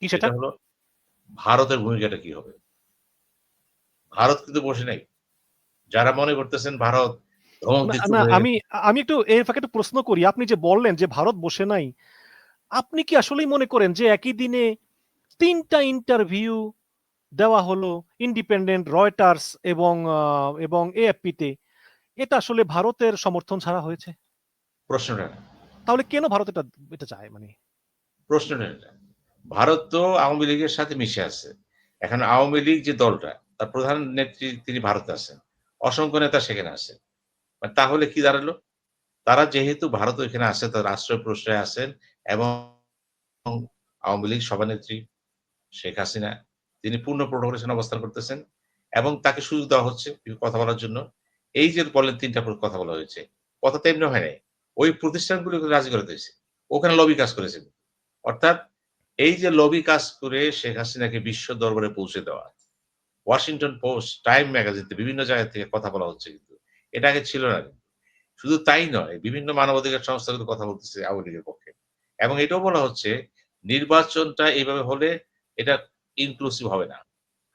কি সেটা? হলো ভারতের ভূমিকাটা কি হবে? ভারত কিন্তু বসে নাই। যারা মনে করতেছেন ভারত আমি আমি একটু এর ফাঁকে একটু প্রশ্ন করি। আপনি যে বললেন যে ভারত বসে নাই। আপনি কি আসলেই মনে করেন যে একই দিনে ৩ টা ইন্টারভিউ দেওয়া হলো ইন্ডিপেন্ডেন্ট, রয়টার্স এবং এবং এএফপি তে এটা আসলে ভারতের সমর্থন ছাড়া হয়েছে? প্রশ্নটা তাহলে কেন ভারত এটা এটা চায় মানে? প্রশ্নটা। ভারত তো আওয়ামী লীগের সাথে মিশে আছে। এখন আওয়ামী লীগ যে দলটা তার প্রধান নেত্রী তিনি ভারতে আছেন। অসংখ্য নেতা সেখানে আছেন। মানে তাহলে কি দাঁড়াল? তারা যেহেতু ভারত এখানে আছে, তার আশ্রয় প্রশ্রয়ে আছেন এবং আওয়ামী লীগ সভানেত্রী শেখ হাসিনা তিনি পূর্ণ প্রোটোকলের সামনে অবস্থান করতেছেন এবং তাকে সুযোগ দেওয়া হচ্ছে কথা বলার জন্য। এই যে বললেন তিনটা কথা বলা হয়েছে। কথা তো এমনি হয় নাই। ওই প্রতিষ্ঠানগুলোকে রাজি করাতে হয়েছে। ওখানে লবি কাজ করেছেন। অর্থাৎ এই যে লবি কাজ করে শেখ হাসিনাকে বিশ্ব দরবারে পৌঁছে দেওয়া। ওয়াশিংটন পোস্ট, টাইম ম্যাগাজিনতে বিভিন্ন জায়গা থেকে কথা বলা হচ্ছে কিন্তু। এটা আগে ছিল না। শুধু তাই নয়, বিভিন্ন মানবাধিকার সংস্থাগুলো কথা বলতেছে আওয়ামী লীগের পক্ষে। এবং এটাও বলা হচ্ছে নির্বাচনটা এভাবে হলে এটা ইনক্লুসিভ হবে না।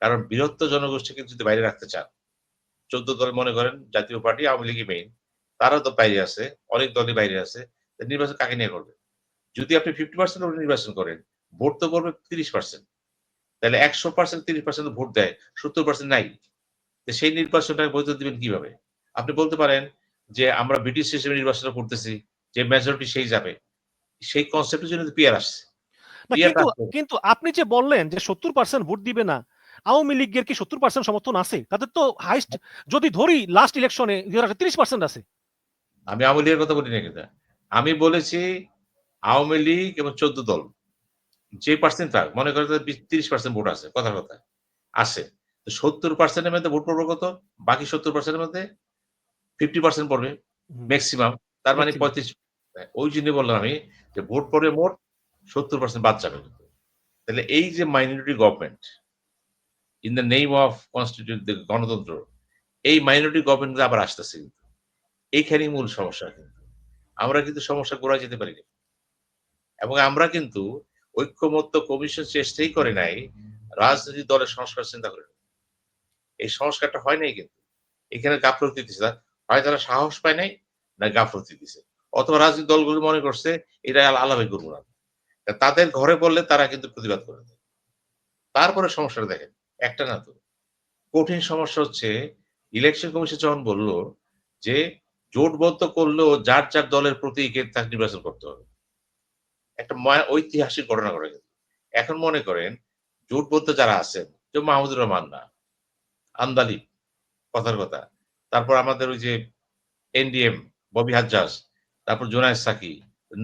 কারণ বৃহত্তর জনগোষ্ঠীকে যদি বাইরে রাখতে চান, ১৪ দল মনে করেন জাতীয় পার্টি আওয়ামী লীগই মেইন। তারাও তো বাইরে আছে, অনেক দলই বাইরে আছে। নির্বাচন কাকে নিয়ে করবে? যদি আপনি 50% ভোটে নির্বাচন করেন, ভোট তো পড়বে 30% তাহলে 100% 30% ভোট দেয়, 70% নাই। তো সেই নির্বাচনটাকে বৈধ দিবেন কীভাবে? আপনি বলতে পারেন যে আমরা ব্রিটিশ হিসেবে নির্বাচন করতেছি, যে মেজরিটি সেই যাবে। সেই কনসেপ্টের জন্য পিয়ার আসছে। কিন্তু, আপনি যে বললেন যে 70% ভোট দিবে না। আওয়ামী লীগের কি 70% সমর্থন আছে? তাদের তো হাইস্ট যদি ধরি লাস্ট ইলেকশনে 30% আছে। আমি আওয়ামী লীগের কথা বলি নাই কিন্তু। আমি বলেছি আওয়ামী লীগ এবং ১৪ দল যে পার্সেন্ট থাক, মনে করে তিরিশ পার্সেন্ট ভোট আছে, কথার কথা। আছে। তো 70% এর মধ্যে ভোট পড়বে কত? বাকি 70% এর মধ্যে 50% পড়বে ম্যাক্সিমাম তার মানে মেক্সিমাম। ৩৫ ওই জন্যই বললাম আমি যে ভোট পড়বে মোট 70% বাদ যাবে তাহলে এই যে minority government in the name of constitute গণতন্ত্র, এই মাইনরিটি গভর্নমেন্ট আবার আসতেছে কিন্তু। এইখানেই মূল সমস্যা কিন্তু। আমরা কিন্তু সমস্যা গোড়ায় যেতে পারি না। এবং আমরা কিন্তু ঐক্যমত্য কমিশন চেষ্টাই করে নাই রাজনৈতিক দলের সংস্কার চিন্তা করে। এই সংস্কারটা হয় নাই কিন্তু। এখানে গাফলতি দিছে। হয় তারা সাহস পায় নাই, না গাফলতি দিছে। অথবা রাজনৈতিক দলগুলো মনে করছে এটা আলাদাই করব না। তাদের ঘরে বললে তারা কিন্তু প্রতিবাদ করে দেয়। তারপরে সমস্যাটা দেখেন, একটা না তো। কঠিন সমস্যা হচ্ছে ইলেকশন কমিশন যখন বলল যে জোটবদ্ধ করলেও যার, যার দলের প্রতীকে তাকে নির্বাচন করতে হবে। একটা ময়া ঐতিহাসিক ঘটনা ঘটে গেছে। এখন মনে করেন জোটবদ্ধ যারা আছেন, যেমন মাহমুদুর রহমান না, আন্দালিব কথার কথা। তারপর আমাদের ওই যে এনডিএম, ববি হাজ্জাজ, তারপর জোনায়েদ সাকি,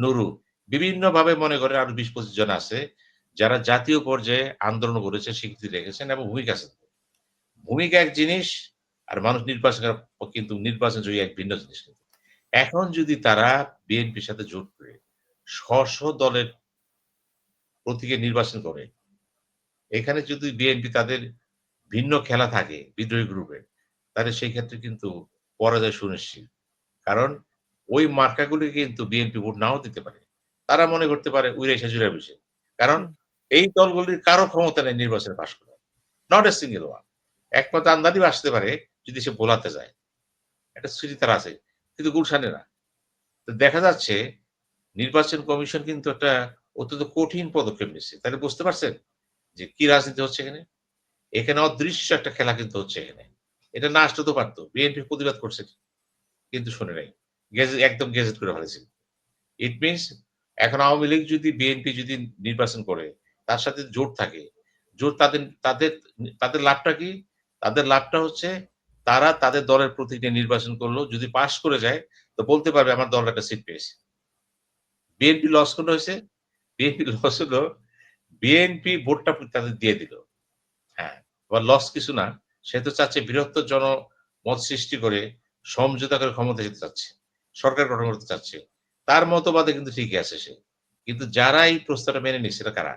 নুরু বিভিন্নভাবে মনে করেন আরও ২০-২৫ জন আছে যারা জাতীয় পর্যায়ে আন্দোলন করেছে, স্বীকৃতি রেখেছেন এবং ভূমিকা আছে। ভূমিকা এক জিনিস আর মানুষ নির্বাচন কিন্তু নির্বাচন জয়ী এক ভিন্ন জিনিস। এখন যদি তারা বিএনপির সাথে জোট করে স্ব-স্ব দলের প্রতীকে নির্বাচন করে, এখানে যদি বিএনপি তাদের ভিন্ন খেলা থাকে বিদ্রোহী গ্রুপের, তাহলে সেই ক্ষেত্রে কিন্তু পরাজয় সুনিশ্চিত। কারণ ওই মার্কাগুলি কিন্তু বিএনপি ভোট নাও দিতে পারে। তারা মনে করতে পারে উইরা এসে জুড়ে বসে। কারণ এই দলগুলির কারও ক্ষমতা নেই নির্বাচনে পাস করার। Not a single one. একমাত্র আন্দালিব আসতে পারে যদি সে বোলাতে যায়। একটা স্মৃতি তার আছে। কিন্তু গুলশানে না। তো দেখা যাচ্ছে নির্বাচন কমিশন কিন্তু একটা অত্যন্ত কঠিন পদক্ষেপ নিচ্ছে। তাহলে বুঝতে পারছেন যে কি রাজনীতি হচ্ছে এখানে? এখানে অদৃশ্য একটা খেলা কিন্তু হচ্ছে এখানে। এটা না আসতে তো পারতো বিএনপি প্রতিবাদ করছে। কিন্তু শুনে নাই। গেজে একদম গেজেট করে ফেলেছে। ইট মিনস এখন আওয়ামী লীগ যদি বিএনপি যদি নির্বাচন করে, তার সাথে জোট থাকে। জোট তাদের তাদের তাদের লাভটা কি? তাদের লাভটা হচ্ছে তারা তাদের দলের প্রতীক নিয়ে নির্বাচন করল। যদি পাশ করে যায় তো বলতে পারবে আমার দল একটা সিট পেয়েছে। বিএনপি লস কোন হইছে? বিএনপি লস হলো বিএনপি ভোটটা তাদের দিয়ে দিল। হ্যাঁ, আবার লস কিছু না। সে তো চাচ্ছে বৃহত্তর জনমত সৃষ্টি করে সমঝোতা করে ক্ষমতা যেতে চাচ্ছে। সরকার গঠন করতে চাচ্ছে। তার মতবাদে কিন্তু ঠিকই আছে সে। কিন্তু যারা এই প্রস্তাবটা মেনে নিচ্ছে সেটা কারা?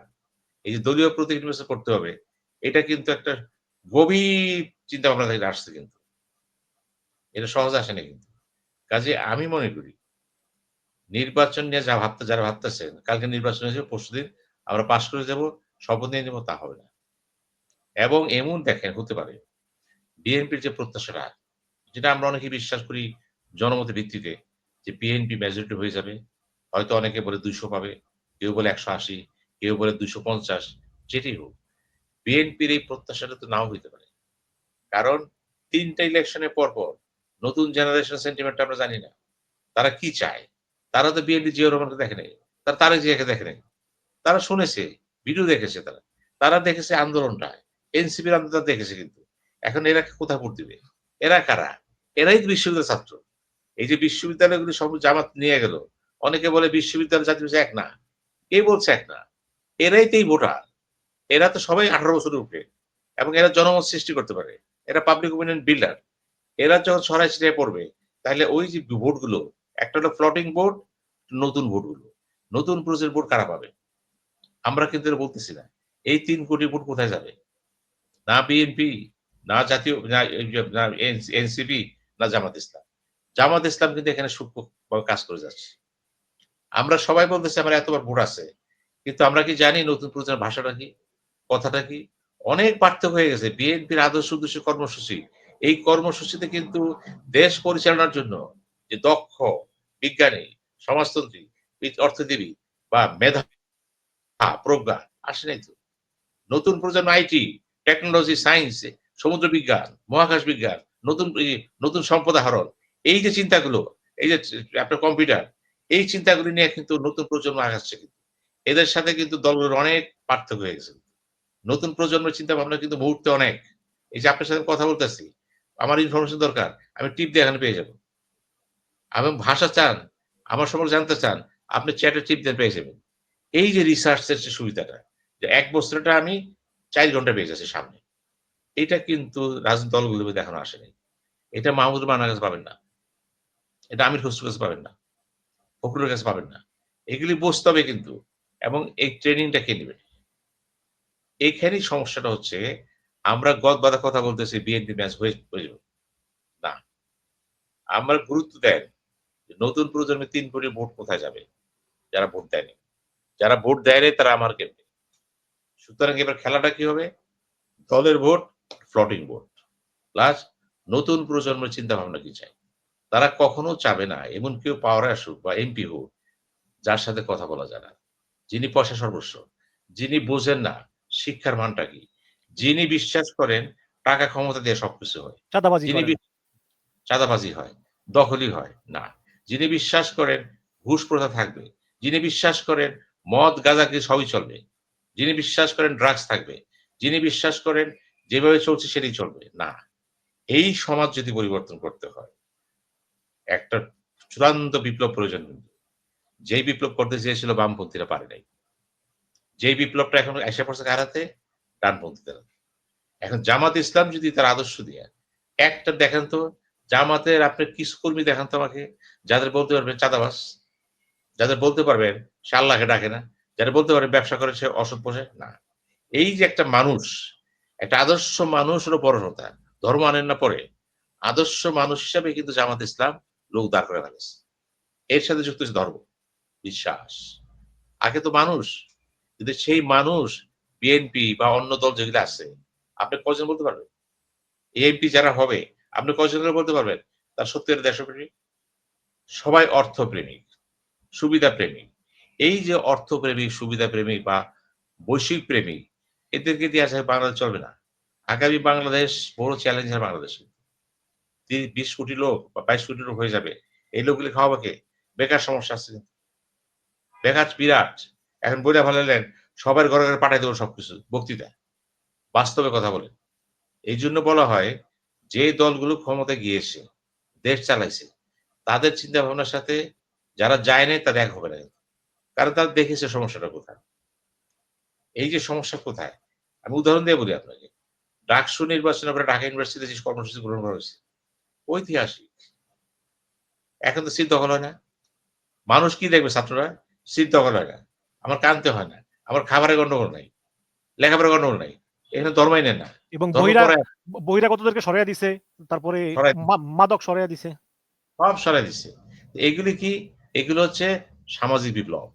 এই যে দলীয় প্রতীক নির্বাচন করতে হবে, এটা কিন্তু একটা গভীর চিন্তা ভাবনা থেকে আসছে কিন্তু। এটা সহজে আসে নাই কিন্তু। কাজে আমি মনে করি নির্বাচন নিয়ে যা ভাবতে যারা ভাবতেছেন, কালকে নির্বাচন হয়েছে পরশুদিন আমরা পাশ করে যাব। শপথ নিয়ে নেব তা হবে না এবং এমন দেখেন হতে পারে বিএনপির যে প্রত্যাশাটা যেটা আমরা অনেকে বিশ্বাস করি জনমতের ভিত্তিতে যে বিএনপি মেজরিটি হয়ে যাবে হয়তো অনেকে বলে দুইশো পাবে কেউ বলে একশো আশি কেউ বলে দুইশো পঞ্চাশ যেটি হোক বিএনপির এই প্রত্যাশাটা তো নাও হইতে পারে কারণ তিনটা ইলেকশনের পর পর নতুন জেনারেশন সেন্টিমেন্ট আমরা জানি না তারা কি চায় তারা তো বিএনপি জিও রহমানকে দেখে নেই, তারা তারেক জিয়াকে দেখে নাই। তারা শুনেছে, ভিডিও দেখেছে তারা। তারা দেখেছে আন্দোলনটা এনসিপির আন্দোলন দেখেছে কিন্তু। এখন এরা কোথায় ভোট দিবে? এরা কারা? এরাই তো বিশ্ববিদ্যালয়ের ছাত্র। এই যে বিশ্ববিদ্যালয়গুলি সব জামাত নিয়ে গেল, অনেকে বলে বিশ্ববিদ্যালয় বিষয় এক না। কে বলছে এক না? এরাই তো ভোটার। এরা তো সবাই আঠারো বছরের উপরে। এবং এরা জনমত সৃষ্টি করতে পারে। এরা পাবলিক ওপিনিয়ন বিল্ডার এরা যখন ছড়াই ছিটিয়ে পড়বে, তাহলে ওই যে ভোটগুলো একটা হলো ফ্লটিং ভোট নতুন ভোটগুলো নতুন প্রজেক্ট ভোট কারা পাবে? আমরা কিন্তু বলতেছি না। এই তিন কোটি ভোট কোথায় যাবে? না বিএনপি না জাতীয়, না এনসিপি না জামাত ইসলাম। জামাত ইসলাম কিন্তু এখানে সূক্ষ্মভাবে কাজ করে যাচ্ছে। আমরা সবাই বলতেছি আমার এতবার ভোট আছে। কিন্তু আমরা কি জানি নতুন প্রজন্মের ভাষাটা কি, কথাটা কি? অনেক পার্থক্য হয়ে গেছে। বিএনপির আদর্শ উদ্দেশ্য কর্মসূচি। এই কর্মসূচিতে কিন্তু দেশ পরিচালনার জন্য যে দক্ষ বিজ্ঞানী, সমাজতন্ত্রী অর্থনীতিবিদ বা মেধা, প্রজ্ঞা আসে নাই তো। নতুন প্রজন্ম আইটি, টেকনোলজি, সায়েন্স, সমুদ্র বিজ্ঞান, মহাকাশ বিজ্ঞান, নতুন নতুন সম্পদ আহরণ, এই যে চিন্তাগুলো, এই যে আপনার কম্পিউটার, এই চিন্তাগুলি নিয়ে কিন্তু নতুন প্রজন্ম আগাচ্ছে কিন্তু। এদের সাথে কিন্তু দলগুলোর অনেক পার্থক্য হয়ে গেছে। নতুন প্রজন্মের চিন্তা ভাবনা কিন্তু মুহূর্তে অনেক। এই যে আপনার সাথে কথা বলতেছি, আমার ইনফরমেশন দরকার, আমি টিপ দিয়ে এখানে পেয়ে যাব। আমি ভাষা চান, আমার সম্পর্কে জানতে চান, আপনি চ্যাটের টিপ দিয়ে পেয়ে যাবেন। এই যে রিসার্চের যে সুবিধাটা, যে এক বছরটা আমি চার ঘণ্টা পেয়ে যাচ্ছি সামনে, এটা কিন্তু রাজনৈতিক দলগুলোকে দেখানো আসেনি এটা মাহমুদ মানার কাছে পাবেন না। এটা আমির খসরুর কাছে পাবেন না। ফখরুলের কাছে পাবেন না। এগুলি বসতে হবে কিন্তু, এবং এই ট্রেনিংটা কে নেবেন এইখানেই সমস্যাটা হচ্ছে, আমরা গদ বাধা কথা বলতেছি, বিএনপি ম্যাচ হয়ে যাবে। না। আমরা গুরুত্ব দেন নতুন প্রজন্মে তিন কোটি ভোট কোথায় যাবে? যারা ভোট দেয়নি। যারা ভোট দেয়নি তারা আমার কেমনি? সুতরাং এবার খেলাটা কি হবে? দলের ভোট ফ্লটিং ভোট। প্লাস নতুন প্রজন্মের চিন্তা ভাবনা কি চাই তারা কখনো চাবে না এমন কেউ পাওয়ারে আসুক বা এমপি হোক যার সাথে কথা বলা যায় না। যিনি পয়সা সর্বস্ব যিনি বোঝেন না শিক্ষার মানটা কি যিনি বিশ্বাস করেন টাকা ক্ষমতা দিয়ে সবকিছু হয় চাঁদাবাজি যিনি চাঁদাবাজি হয় দখলই হয় না। যিনি বিশ্বাস করেন, ঘুষ প্রথা থাকবে। যিনি বিশ্বাস করেন, মদ গাঁজাকে সবই চলবে। যিনি বিশ্বাস করেন ড্রাগস থাকবে। যিনি বিশ্বাস করেন, যেভাবে চলছে সেটাই চলবে। না, এই সমাজ যদি পরিবর্তন করতে হয়, একটা চূড়ান্ত বিপ্লব প্রয়োজন কিন্তু। যেই বিপ্লব করতে চেয়েছিল বামপন্থীরা পারে নাই। যেই বিপ্লবটা এখন এসে পড়ছে কারাতে ডানপন্থীরা এখন জামাত ইসলাম যদি তার আদর্শ দিয়ে, একটা দেখেন তো জামাতের আপনার কিছু কর্মী দেখান তো আমাকে, যাদের বলতে পারবেন চাঁদাবাস যাদের বলতে পারবেন সে আল্লাহকে ডাকে না যারা বলতে পারে ব্যবসা করে সে অসৎ পোষে না। এই যে একটা মানুষ, একটা আদর্শ মানুষেরও বড় কথা ধর্ম আনেন না পরে, আদর্শ মানুষ হিসাবে কিন্তু জামাত ইসলাম লোক দাঁড় করে ফেলেছে এর সাথে যুক্ত হচ্ছে ধর্ম, বিশ্বাস। আগে তো মানুষ যদি সেই মানুষ, বিএনপি বা অন্য দল যেগুলো আছে, আপনি কজন বলতে পারবেন? এমপি যারা হবে আপনি কজন করে বলতে পারবেন? তার সত্যের দেশপ্রেমিক? সবাই অর্থপ্রেমিক সুবিধা প্রেমিক এই যে অর্থপ্রেমিক সুবিধা প্রেমিক বা বৈশ্বিক প্রেমিক এদেরকে দিয়ে আসে বাংলাদেশ চলবে না। আগামী বাংলাদেশ বড় চ্যালেঞ্জ হয় বাংলাদেশে। বিশ কোটি লোক বা বাইশ কোটি লোক হয়ে যাবে। এই লোকগুলি খাওয়াবে বেকার সমস্যা আছে বেকার বিরাট। এখন বইটা ভালো নেন সবার ঘরে ঘরে পাঠাই দেবো সবকিছু বক্তৃতা বাস্তবে কথা বলেন। এই জন্য বলা হয় যে দলগুলো ক্ষমতায় গিয়েছে, দেশ চালাইছে, তাদের চিন্তা ভাবনার সাথে যারা যায় নাই তাদের এক হবে না। কারণ তারা দেখেছে সমস্যাটা কোথায়। এই যে সমস্যা কোথায়? আমি উদাহরণ দিয়ে বলি আপনাকে। ডাকসু নির্বাচনের পরে ঢাকা ইউনিভার্সিটিতে যে কর্মসূচি গ্রহণ করা হয়েছে, ঐতিহাসিক। এখন তো সিট দখল হয় না। মানুষ কি দেখবে ছাত্ররা? সিট দখল হয় না। আমার কানতে হয় না। আমার খাবারের গন্ডগোল নাই। লেখাপড়ার গন্ডগোল নাই। এখানে ধর্মাই নেন না। এবং বইরা বহিরাগতদেরকে সরাইয়া দিছে তারপরে মাদক সরাইয়া দিছে। সব সরাই দিছে। এগুলি কি? এগুলো হচ্ছে সামাজিক বিপ্লব।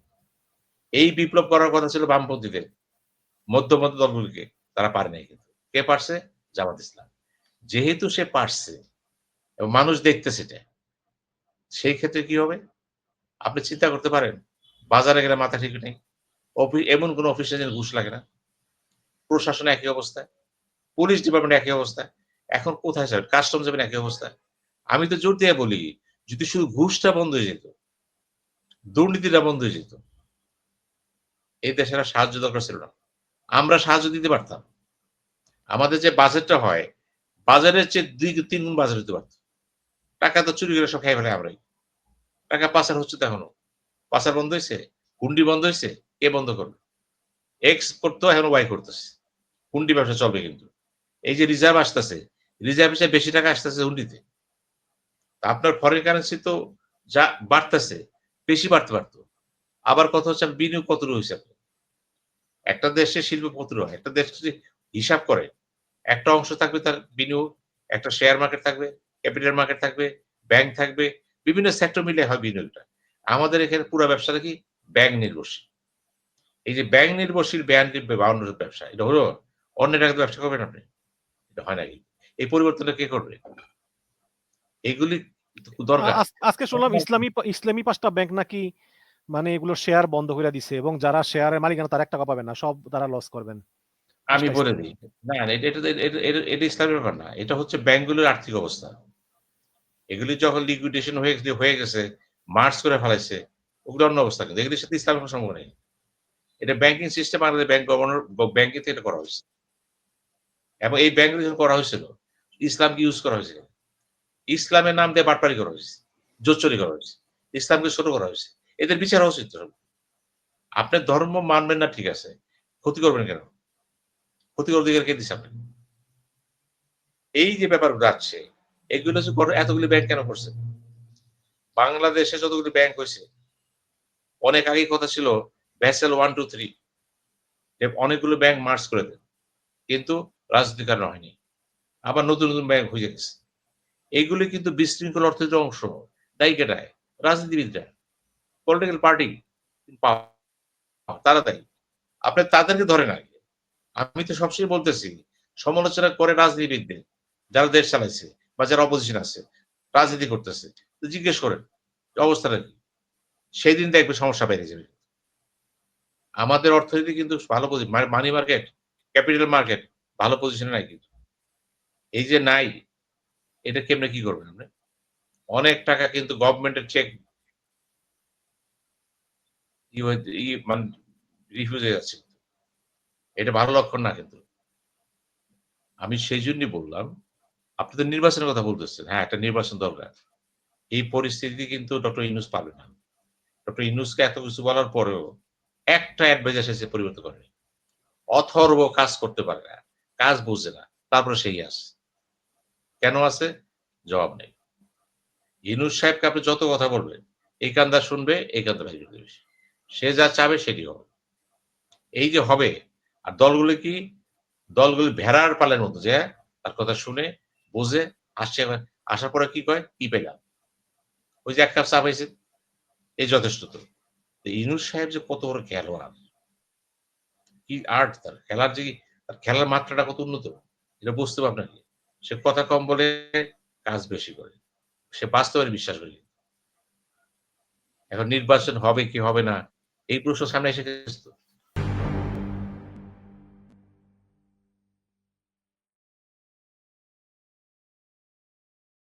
এই বিপ্লব করার কথা ছিল বামপন্থীদের। মধ্য মধ্য দলগুলিকে। তারা পারে নাই কিন্তু। কে পারছে? জামাত ইসলাম। যেহেতু সে পারছে এবং মানুষ দেখতেছে এটা সেই ক্ষেত্রে কি হবে? আপনি চিন্তা করতে পারেন বাজারে গেলে মাথা ঠিক নেই। অফিস এমন কোন অফিসে যেন ঘুষ লাগে না। প্রশাসনে একই অবস্থা পুলিশ ডিপার্টমেন্ট একই অবস্থা এখন কোথায় যাবে? কাস্টম যাবেন একই অবস্থা আমি তো জোর দিয়ে বলি, যদি শুধু ঘুষটা বন্ধ হয়ে যেত, দুর্নীতিটা বন্ধ হয়ে যেত, এই দেশের সাহায্য দরকার ছিল না। আমরা সাহায্য দিতে পারতাম। আমাদের যে বাজেটটা হয় বাজারের চেয়ে দুই তিন গুণ বাজার হতে পারত। টাকা তো চুরি করে সব খাই ফেলে আমরাই। টাকা পাচার হচ্ছে তো এখনও। পাচার বন্ধ হয়েছে, হুন্ডি বন্ধ হয়েছে, কে বন্ধ করবে? এক্স করতো এখন ওয়াই করতেছে। হুন্ডি ব্যবসা চলবে কিন্তু। এই যে রিজার্ভ আসতেছে রিজার্ভ হিসেবে বেশি টাকা আসতেছে হুন্ডিতে। আপনার ফরেন কারেন্সি তো যা বাড়তেছে, বেশি বাড়তে পারতো। আবার কথা হচ্ছে বিনিয়োগ কত আপনার? একটা দেশে শিল্প কত হয় একটা দেশ যদি হিসাব করে, একটা অংশ থাকবে তার বিনিয়োগ, একটা শেয়ার মার্কেট থাকবে ক্যাপিটাল মার্কেট থাকবে ব্যাংক থাকবে, বিভিন্ন সেক্টর মিলে হয় বিনিয়োগটা। আমাদের এখানে পুরো ব্যবসাটা কি ব্যাংক নির্ভরশীল। এই যে ব্যাংক নির্ভরশীল ব্যাংক বাউন্ডারি ব্যবসা, এটা হলো অন্য টাকাতে ব্যবসা করবেন আপনি? এটা হয় নাকি? এই পরিবর্তনটা কে করবে? এগুলি দরকার। আজকে শুনলাম ইসলামী ইসলামী পাঁচটা ব্যাংক নাকি মানে এগুলো শেয়ার বন্ধ করে দিছে এবং যারা শেয়ারের মালিকানা তারা এক টাকা পাবে না সব তারা লস করবেন। আমি বলে দিই না এটা এটা ইসলামের ব্যাপার না এটা হচ্ছে ব্যাংকগুলোর আর্থিক অবস্থা। এগুলি যখন লিকুইডেশন হয়ে গেছে হয়ে গেছে মার্চ করে ফেলাইছে ওগুলো অন্য অবস্থা কিন্তু এগুলির সাথে ইসলামের কোনো সম্পর্ক নেই। এটা ব্যাংকিং সিস্টেম আমাদের ব্যাংক গভর্নর ব্যাংকিং থেকে এটা করা হয়েছে। এবং এই ব্যাংকগুলো যখন করা হয়েছিল। ইসলামকে ইউজ করা হয়েছিল। ইসলামের নাম দিয়ে বাটপারি করা হয়েছে, জোচ্চরি করা হয়েছে, ইসলামকে ছোট করা হয়েছে। এদের বিচার হওয়া উচিত তো। আপনার ধর্ম মানবেন না, ঠিক আছে। ক্ষতি করবেন কেন? ক্ষতিকর অধিকার কে দিচ্ছে আপনি এই যে ব্যাপারগুলো আছে এগুলো বড় এতগুলি ব্যাংক কেন করছে? বাংলাদেশে যতগুলি ব্যাংক হয়েছে, অনেক আগে কথা ছিল ভ্যাসেল ওয়ান টু থ্রি অনেকগুলো ব্যাংক মার্চ করে দেন। কিন্তু রাজনীতির কারণে হয়নি। আবার নতুন নতুন ব্যাংক হয়ে গেছে। এইগুলি কিন্তু বিশৃঙ্খল অর্থনীতির অংশ দায়ী কেটায়? রাজনীতিবিদরা পলিটিক্যাল পার্টি তারা দায়ী আপনি তাদেরকে ধরে না আমি তো সবসময় বলতেছি, সমালোচনা করে রাজনীতিবিদদের, যারা দেশ চালাইছে বা যারা অপোজিশন আছে, রাজনীতি করতেছে, তো জিজ্ঞেস করেন অবস্থাটা কি? সেই দিন দেখবে সমস্যা বেড়ে যাবে। আমাদের অর্থনীতি কিন্তু ভালো মানি মার্কেট ক্যাপিটাল মার্কেট ভালো পজিশনে নাই কিন্তু। এই যে নাই, এটা কেমনে কি করবেন আপনি? অনেক টাকা কিন্তু গভর্নমেন্টের চেক রিফিউজ হয়ে যাচ্ছে। এটা ভালো লক্ষণ না কিন্তু। আমি সেই জন্যই বললাম, আপনি তো নির্বাচনের কথা বলতেছেন। হ্যাঁ একটা নির্বাচন দরকার। এই পরিস্থিতি কিন্তু ডক্টর ইনুস পাবে না। ডক্টর ইনুসকে এত কিছু বলার পরেও একটা অ্যাডভাইজার এসে পরিবর্তন করে। অথর্ব কাজ করতে পারে না। কাজ বুঝে না, তারপরে সেই আসে কেন আছে জবাব নেই। ইনুস সাহেবকে আপনি যত কথা বলবেন, এই কান্দা শুনবে, এই কান্দা ভেঙে দেবে সে যা চাবে সেটি হবে। এই যে হবে, আর দলগুলি কি? দলগুলি ভেড়ার পালের মতো, যে তার কথা শুনে, বোঝে, আসছে আসার পরে কি কয়? কি পেলাম? ওই যে এক কাপ চা পাইছে এই যথেষ্ট তো। তো ইনুস সাহেব যে কত বড় খেলোয়াড়। কি আর্ট তার, খেলার যে তার খেলার মাত্রাটা কত উন্নত? এটা বুঝতে পারবে নাকি সে কথা কম বলে কাজ বেশি করে। সে বাস্তবের বিশ্বাস করে। এখন নির্বাচন হবে কি হবে না, এই প্রশ্ন সামনে এসে গেছে।